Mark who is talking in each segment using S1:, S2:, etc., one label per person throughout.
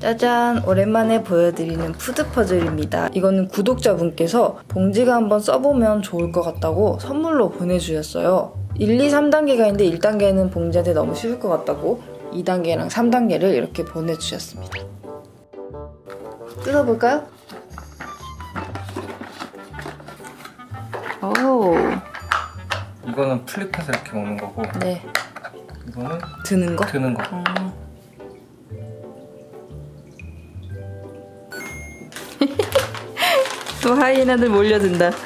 S1: 짜잔 오랜만에 보여드리는 푸드 퍼즐입니다. 이거는 구독자분께서 봉지가 한번 써보면 좋을 것 같다고 선물로 보내주셨어요. 1, 2, 3단계가 있는데 1단계는 봉지한테 너무 쉬울 것 같다고 2단계랑 3단계를 이렇게 보내주셨습니다. 뜯어볼까요? 오,
S2: 이거는 플립해서 이렇게 먹는 거고
S1: 네.
S2: 이거는
S1: 드는 거?
S2: 드는 거.
S1: 어. 또 하이에나들 몰려든다.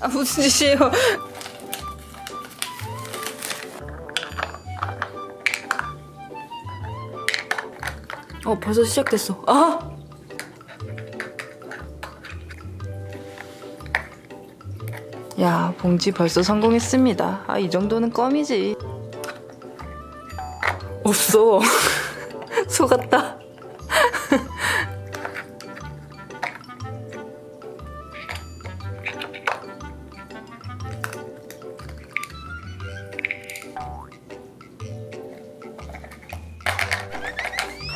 S1: 아 무슨 짓이에요? 어 벌써 시작됐어. 아! 야, 봉지 벌써 성공했습니다. 아, 이 정도는 껌이지. 없어. 속았다.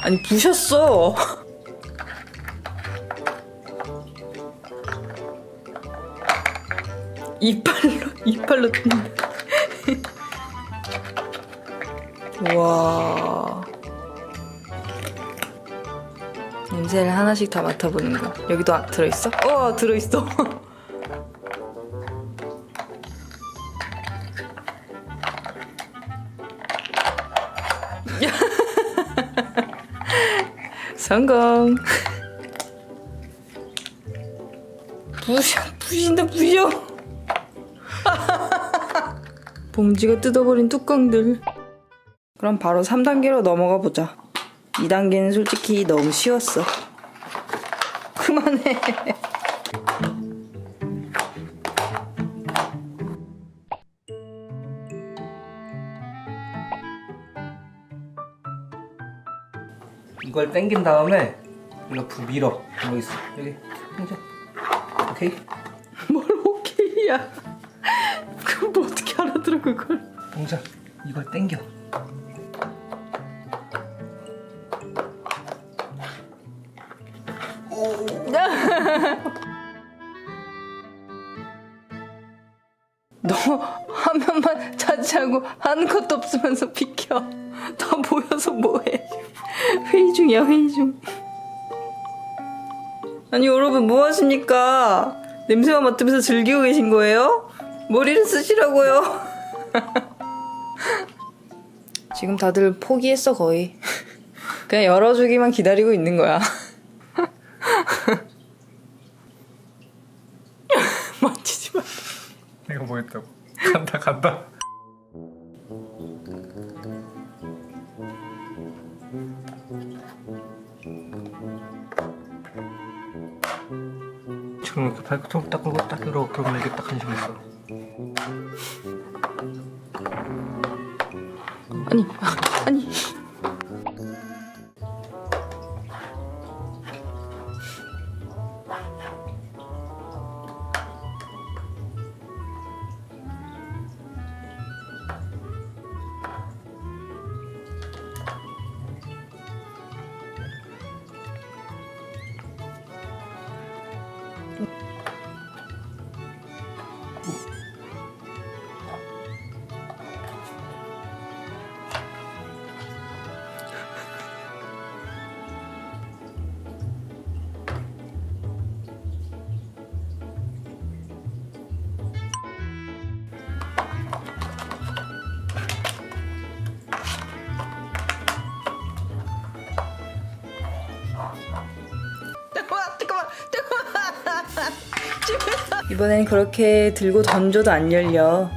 S1: 아니, 부셨어. 이빨로 이빨로 뜯는 다. 와. 냄새를 하나씩 다 맡아보는 거. 여기도 아- 들어있어? 어, 들어있어. 성공. 부셔, 부신다, 부셔. 봉지가 뜯어버린 뚜껑들. 그럼 바로 3단계로 넘어가 보자. 2단계는 솔직히 너무 쉬웠어. 그만해.
S2: 이걸 당긴 다음에 이렇게 밀어. 여기 있어. 여기. 당겨. 오케이.
S1: 뭘 오케이야. 그럼 뭐 어떻게 알아들어 그걸.
S2: 동작. 이걸 당겨.
S1: 너 화면만 차지하고 하는 것도 없으면서 비켜. 다 모여서 뭐해. 회의 중이야, 회의 중. 아니, 여러분, 뭐 하십니까? 냄새만 맡으면서 즐기고 계신 거예요? 머리를 쓰시라고요. 지금 다들 포기했어, 거의. 그냥 열어주기만 기다리고 있는 거야. 만지지 마.
S2: 했다고? 간다 간다. 지금 이렇게 발톱 딱 끌고 딱 열어 그러면 이게 딱 한심 있어.
S1: 아니, 아, 아니. 이번엔 그렇게 들고 던져도 안 열려.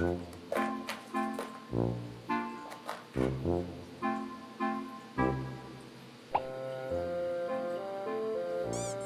S3: 먼지 봉지